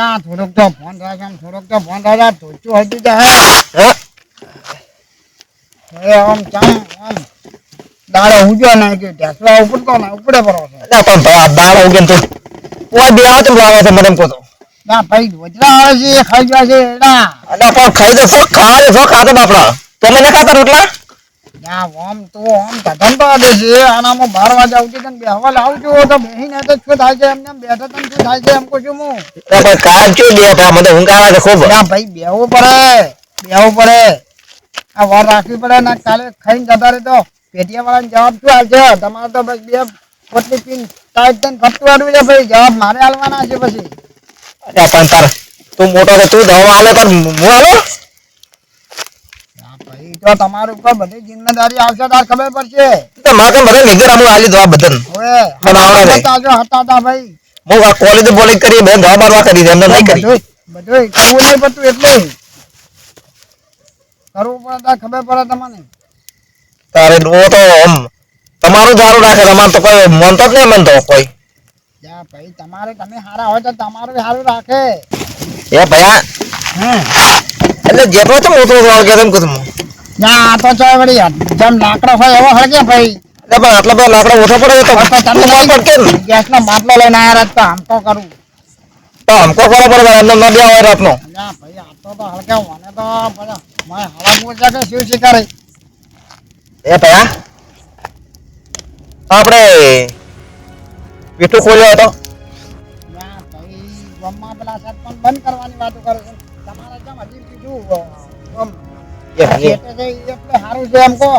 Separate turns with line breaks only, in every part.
જા થોડોક તો ફોન રાખ થોડોક તો ફોન રાખ ધોચું હજી જાય
હે?
આમ ચામ આમ. દાડો ઉજ્યો ને કે ઢેસલા ઉપડતો ના ઉપડે પડો છે?
અલ્યા પણ ભાઈ આ દાળ તો કોઈ બી આવે તો લાવે છે મને એમ કહો તો.
ના ભાઈ વજરા આવે છે ખાઈ જાય છે એના
અલ્યા પણ ખાઈ દે ફોક ખાવા દે ખાતો બાપડા. તમે ના ખાતા રોટલા?
ના આમ તો તો દે છે. આનામાં બાર વાગે આવતી તને બેહવા લાવજો. તો બેહીને તો શું થાય છે? એમને બેઠો તને શું થાય છે? એમ કહું છું હું.
પણ કામ ચો મને ઊંઘ આવે છે ખૂબ.
ના ભાઈ બેહવું પડે. બેહવું પડે. આ વાર રાખવી પડે. ને કાલે ખાઈને જતા રહે તો પેટીયા વાળાને જવાબ શું આવશે તમારે તો બસ બે પોટલી પીને ટાઈટ થઈને ભાઈ. જવાબ મારે આલવાના છે પછી.
અલ્યા પણ તાર તું મોટો તો તું દવા આલે તાર હું આલો
તો તમારા ઉપર બધી જિમ્મેદારી આવશે તાર ખબર પડશે.
તો મારે કેમ બધા લીધે હું આલી દવા બધાને.
હવે
મને આવડે
તાજો હતા તા ભાઈ.
હું આ કોલેજ બોલિંગ કરી બેન દવા બારવા કરી દે એમને નહીં કરી.
બધુંય બધુંય નહીં પડતું એટલે. કરવું પડે તાર ખબર પડે તમને.
તારે ઓ તો આમ તમારું સારું રાખે તમારે તો કોઈ મન તો જ નહીં મનતો કોઈ.
જા ભાઈ તમારે તમે સારા હોય તો તમારું સારું રાખે.
એ ભયા
હમ
એટલે જેટલો તો મોટો કે તેમ કીધું
ના આ તો ચાલ વળી જેમ લાકડો હોય એવો હળગે ભાઈ.
એટલે પણ આટલા બધા લાકડા ઓછા પડે તો
તો તમે
મન પર કેમ?
ગેસનો બાટલો લઈને આવ્યા તો આમ તો કરું.
તો હમકો કરો પડે એમને ન રાતનો.
ભાઈ આ તો તો હળગે મને તો બધા મેં હવા પૂછ્યા કે શું શીખાડે
એ ભયા આપણે પેટું ખોલ્યો હતો.
ના ભાઈ ગમમાં પેલા સરપંચ બંધ કરવાની વાતો કરે છે. તમારે કેમ હજી બીજું
એ ભાઈ,
સારું છે એમ કહો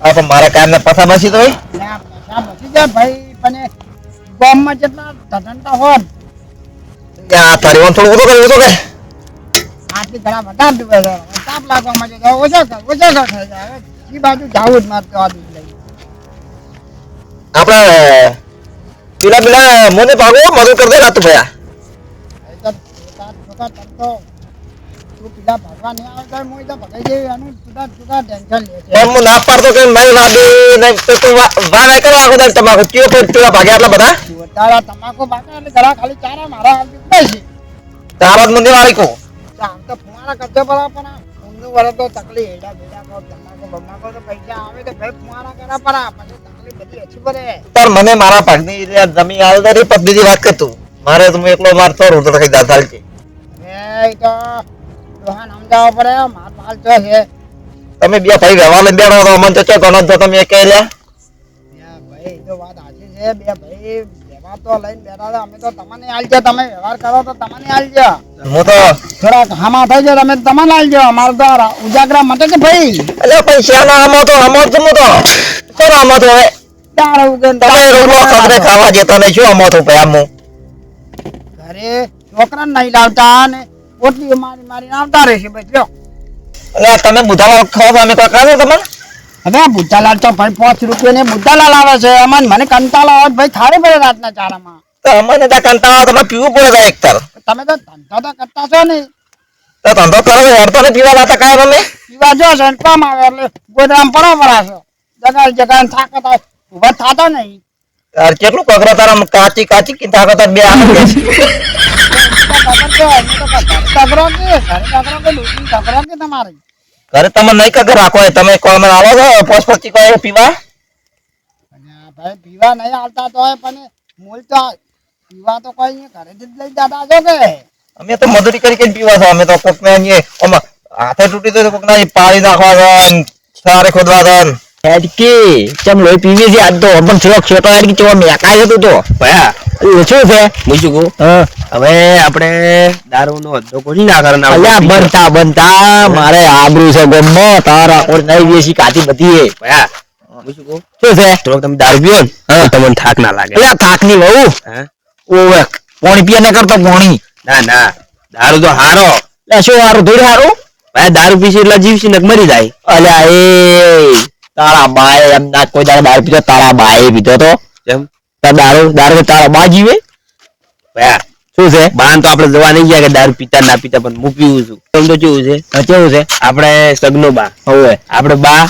પણ મારા કામ ને પછા બસી તો હોય
ના જાય ભાઈ પણ ગામમાં જેટલા ધંધા હોત
ત્યાં તારી ઓન થોડું ઓછું કર્યું કે
આટલી ઘણા બધા ડૂબે છે તાપ ઓછા કર ઓછા કર થઈ જાય હવે બાજુ જાવું જ મારે તો આ દૂધ લઈ
આપણે પીલા પીલા મને ભાગો મદદ કરી દે રાતું ભયા
છોકરા તો તું પેલા ભગવાન નહીં આવે તો હું તો ભગાઈ જઈ એનું જુદા જુદા ટેન્શન લે છે.
પણ ના પાડતો કે નહીં ના દે તો તું વા વા નહીં કરવા તમાકુ કયો પર આટલા બધા?
તારા તમાકુ બાકા એટલે ઘણા ખાલી ચારા મારા હાલતી પડી
તારા જ મંદિર વાળી કહું
આમ તો ફુવારા કરજો પડા પણ ઊંધું વળે તો તકલીફ હેડા બેડા કહો તમાકુ બમાકુ તો પૈસા આવે તો ભાઈ ફુવારા કરા પછી તકલીફ બધી ઓછી પડે.
તાર મને મારા ભાગની જમી જમીન આલ દે વાત કરતું મારે તો હું એકલો મારતો થોડું તો કઈ કે
એ તો દોહાન સમજાવવા પડે માર માલ તો છે.
તમે બે ભાઈ વ્યવહાર બેઠો તો અમને તો ચો ગણો તો તમે કહી રહ્યા.
ભાઈ તો વાત સાચી છે બે ભાઈ વ્યવહાર તો લઈને બેઠા હતા અમે તો તમને આલજો તમે વ્યવહાર કરો તો તમને આલજો.
હું તો
થોડાક હામા થઈ જાય તમે તમને આલજો અમારે તો ઉજાગરા માટે કે ભાઈ.
એટલે પૈસા ના આમો તો? આમો જ હું તો. કોણ તો હવે? ખાવા જતા નહીં શું આમો ભાઈ આમો
ઘરે છોકરા નહીં લાવતા ને પોટલી મારી મારી આવતા રહેશે ભાઈ લ્યો.
એટલે તમે બુધાવા ખાવા અમે કોઈ ખાધો તમને?
હવે બુદ્ધાલાલ તો ભાઈ પાંચ રૂપિયા ને બુદ્ધાલાલ આવે છે. અમાન મને કંટાળો આવે ભાઈ થારે પડે રાતના ચારામાં.
તો અમને ત્યાં કંટાળો તમે પીવું પડે એક તર.
તમે તો ધંધો તો કરતા છો ને.
તો ધંધો કરો હેડતો ને પીવા લાતા કાંઈ તમે
પીવા જો છો ને કામ આવે એટલે ગોદરામ પડો પડાશો જગાડ જગાડ થાકત આવે ઊભા થતો નહીં.
કેટલું કગરા તારા કાચી કાચી થાકો બે
આવે ઘરે
તમે નહીં કકર રાખો તમે કોલમાં આવો છો પોસ પછી કોઈ પીવા
ભાઈ પીવા? નહીં આવતા તો પણ મૂળ તો પીવા તો કોઈ ઘરે જ લઈ જતા છો કે
અમે તો મજૂરી કરી કરીને પીવા છો અમે તો કોક ને અહીંયા હાથે તૂટી તો કોક ના પાણી નાખવા છે સારે ખોદવા છે
હેડકી ચમ લોહી પીવી છે આજ તો પણ થોડોક છોટો હેડકી ચો મેકાય હતું તો? ભયા ઓછું છે? બીજું
હવે આપણે દારૂ નો ધંધો ના
અલ્યા બનતા બનતા મારે આબરૂ છે ગમો તારા કોણ નહીં બેસી કાચી બધી એ.
ભયા
શું છે?
થોડોક તમે દારૂ પીઓ ને તમને થાક ના લાગે.
અલ્યા થાકની વહુ.
હા?
ઓવે પોણી પીએ ન કરતો પોણી.
ના ના દારૂ તો હારો.
એટલે શું હારું થોડું હારું?
ભાઈ દારૂ પીશે એટલે જીવશે ને મરી જાય.
અલ્યા એ તારા બાએ એમ ના કોઈ દારૂ પીતો તારા બાએ પીતો તો. તાર દારૂ દારૂ તારા બા જીવે શું છે?
બાન તો આપણે જવા નહીં ગયા કે દારૂ પીતા ના પીતા પણ હું પીવું છું. તમ તો કેવું છે?
કેવું છે?
આપણે સગનો બા.
હવે.
આપણે બા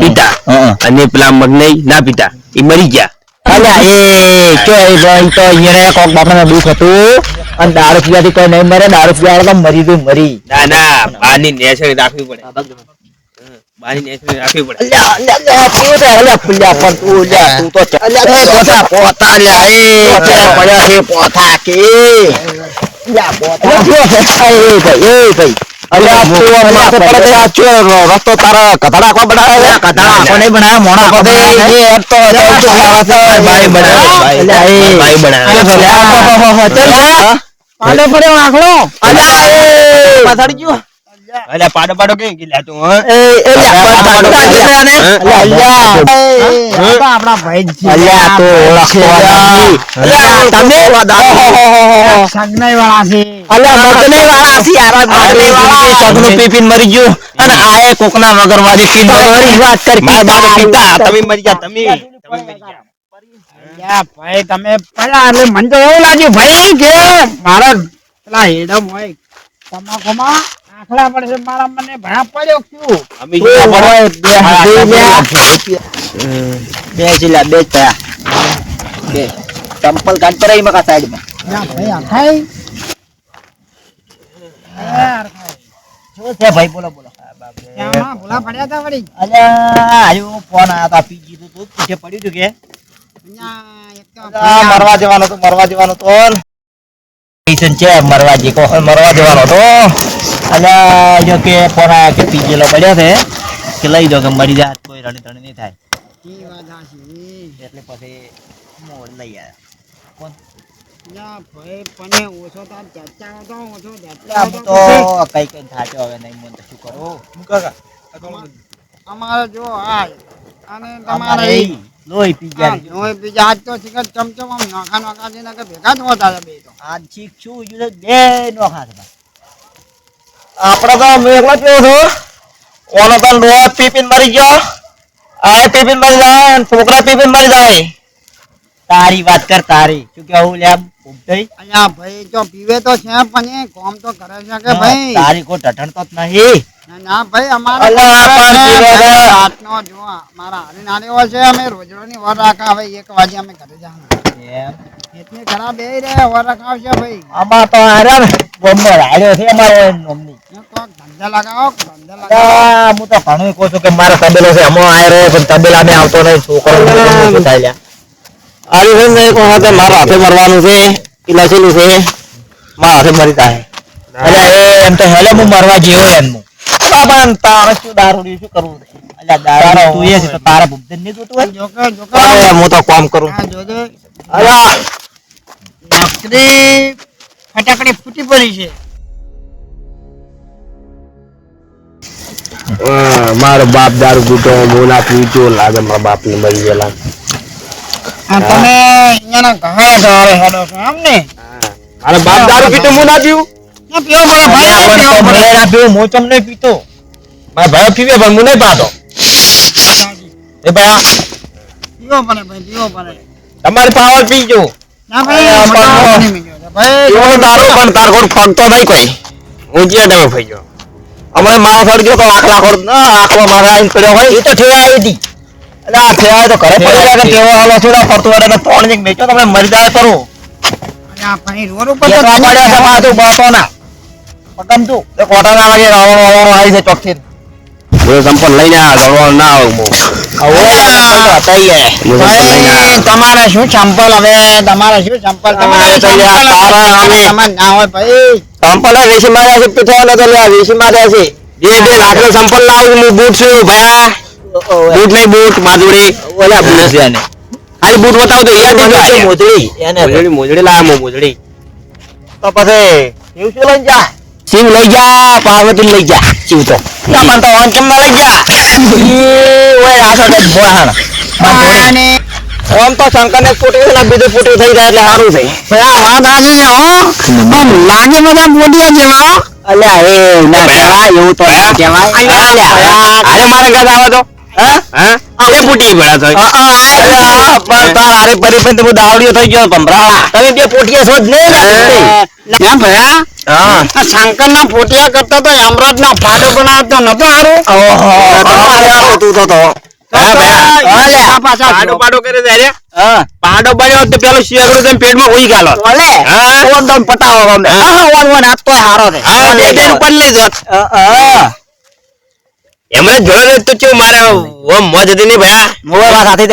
પીતા. અને પેલા મગનઈ ના પીતા. એ મરી ગયા.
અલ્યા એ તો એ ભાઈ તો અહીંયા કોક બાપડાને દુઃખ હતું. અને દારૂ પીવાથી કોઈ નહીં મરે દારૂ પીવા તો મરી ગયું મરી.
ના ના બાની નેસણી રાખવી પડે. હમ, બાની રાખવી પડે
અલ્યા, અલ્યા, અલ્યા, કેવું અલ્યા, પુલ્યા પણ તું, અલ્યા, તું તો
અલ્યા, એ પોતા, પોતા, અલ્યા, એ.
પોતા પડ્યા છે, પોતા કે. અલ્યા, પોતા. એ ભાઈ, એ ભાઈ. અલ્યા, તું અલ્યા, પડે છે, આ ચો રસ્તો તારા કથડા કો બનાવે છે?
કથડા આંખો નહીં
બનાવે, મોણા કો.
એ તો.
ભાઈ ભાઈ
એ.
ભાઈ બનાવે
અલ્યા, પડ્યો આંખડો. અલ્યા, એ.
પાછળ ગયો અલ્યા પાડો પાડો કઈ ગયેલા તું
એ, એ, પાડો, પાડો, અલ્યા, અલ્યા, અલ્યા.
આપણા ભાઈ જ છે.
અલ્યા, તો ઓળખતો અલ્યા, તમે?
સગનાઈ વાળા છે.
અલ્યા, મગને વાળા છે, યાર, આ વાળા.
પગનું પી મરી ગયું. અને આ એ કોકના મગરમાંથી પીને મરી
તમારી વાત કર
મારા બાપે તમે મરી ગયા તમે.
તમે મરી ગયા.
ભાઈ તમે પડ્યા એટલે મને તો એવું લાગ્યું ભાઈ કે મારા પેલા હેડમ હોય. તમાકુમાં આખલા પડશે મારા મને ભણા પડ્યો ક્યુ?
અમે.
બે હાથી બે થયા. બે. ચંપલ કાઢ પર મકા સાઈડમાં.
ભાઈ આખાઈ
શું છે ભાઈ બોલો બોલો.
ભૂલા પડ્યા હતા વળી?
અલ્યા આયો ફોન આયા તા પૂછે પડ્યું તું કે
મરવા જવાનો તો મરવા જવાનો તો
છે મરવા જી કો
મરવા જવાનો તો
અલ્યા જો કે ફોન કે પીજેલો પડ્યો છે કે લઈ દો કે મરી જાય કોઈ રણી તણી નહીં થાય. એટલે પછી મોડ લઈ આવ્યા. કોણ?
અમારે જો આ અને તમારે
લોહી પી ગયા. છે.
ઓય બીજા આજ તો શિખર ચમચમ આમ નોખા નોખા છે ભેગા જ હોતા બે તો.
આજ શીખ છું બે નોખા
આપડે તો હું એકલો જ પીવું છું. ઓનો તો ડોહા પી પીને મરી ગયો. આ પી પીને મરી જાય અને છોકરા પી પીને મરી જાય.
તારી વાત કર તારી. શું કેવું લે ઉભઈ?
અહીંયા ભાઈ જો પીવે તો છે પણ કોમ તો કરે છે કે ભાઈ?
તારી કોઈ ટટણ તો નહીં.
ના, ના ભાઈ અમારે
અલ્યા,
રાતનો જો મારા હારી નાની હોય છે અમે રોજડોની વર રાખા હવે એક વાગે અમે ઘરે જવાનું.
એમ.
ખરાબ એ રે વર રખાવશે ભાઈ
આમાં તો હાર્યા ને ગોમમાં રાડ્યો છે અમારો નોમની.
ધંધા લગાવો ધંધા લગાવો
હું તો ઘણું કહું છું કે મારો તબેલો છે હમો આયો પણ તબેલા મેં આવતો નહીં છોકરો થાય
આરી ભાઈ એક વખતે મારા હાથે મરવાનું છે લખેલું છે મારા હાથે મરી થાય
અલ્યા એ એમ તો હેલે હું મરવા જેવો એમ હું.
તારે શું દારૂડી શું કરવું?
અલ્યા દારૂ તું એ તારા નહીં જોતું હોય?
અરે, હું તો કામ કરું
જોજે નકરી ફટાકડી ફૂટી પડી છે.
મારો બાપ દારૂ પીતો હું ના પીતો લાગે મારા બાપ ને મરી ગયેલા.
તમે અહીંયાના ઘણા સવારે હેડો છો આમ ને?
મારો બાપ દારૂ પીતો હું ના પીવું?
પીવો પડે ભાઈ પીવો
મને ના પીવું, હું ચમ પીતો?
મારા ભાઈ પીવે પણ હું નહીં પાતો એ ભાઈ
પીવો પડે ભાઈ પીવો પડે
તમારી પાવર પીજો
ના ભાઈ
પણ-
મોટી મિલ્યો ભાઈ
એવો દારૂ પણ તાર કોણ ફાગતો નહીં કોઈ.
હું જ્યાં તમે ભાઈ ગયો
અમારે મારો સર ગયો તો આખલા ખોડ ના આખો મારા આઈને પડ્યો હોય.
એ તો ઠેવા આવી હતી.
એટલે આ ઠેવા તો ઘરે પડી જાય કે હાલો છે ને ફરતું વળે ને ત્રણ એક મેચો તમને મરી જાય કરું
આ ભાઈ રોડ ઉપર તો
પડ્યા છે પાછું બાતો ના. પકમતું એ કોટા ના લાગે રાવણ વાવણ આવી છે ચોકથી
લઈને આ દોડવાનું ના આવું
તમારે શું ચંપલ હવે તમારે શું ચંપલ તમારે ના હોય ભાઈ
ચંપલ વેસી માર્યા છે પીઠો ને તો લ્યા વેસી માર્યા છે
બે બે લાકડો ચંપલ લાવું હું બૂટ છું ભયા બૂટ નહીં બૂટ માધુરી
ઓલા બૂટ છે એને.
ખાલી બૂટ બતાવતો યાદ
મને
નહીં
મોજડી એને
મોજડી મોજડી લાવ હું મોજડી
તો પછી એવું શું લઈ જા
શિવ લઈ જા પાર્વતી લઈ જા શિવ તો
ના પણ તો વાંચમ ના લઈ જા
ઈ ઓય આ તો કંઈક ભોળા હાણા.
અને
આમ તો શંકર ને ફૂટી ને બીજું ફૂટી થઈ જાય એટલે સારું છે
ભાઈ આ વાત છે હો આમ લાગે બધા મોઢિયા જેવા
અલ્યા એ ના કહેવાય એવું તો ના કહેવાય
અરે મારે ઘર આવો તો અલે પોટી ભળા
થઈ તારે પરી પણ તમે દાવડીઓ થઈ ગયો પંભરા
તમે બે પોટિયા છો જ ને?
ના ભયા?
હા.
શંકર ના પોટિયા કરતા તો યમરાજ ના ફાડો બનાવતો નતો હારું.
ઓહો. તું તો તો
પાડો પાડો કરે છે પાડો પડ્યો તો પેલો શિયાળો છે પેટમાં ઉઈ ગયેલો.
ઓલે? ઓન દમ પટાવો ઓન ઓન આજ તો હારો છે.
બે બે ઉપર લઈ જત એમને જોયેલું તો ચો મારે મોજ હતી નહીં
ભયા? મોવા સાથે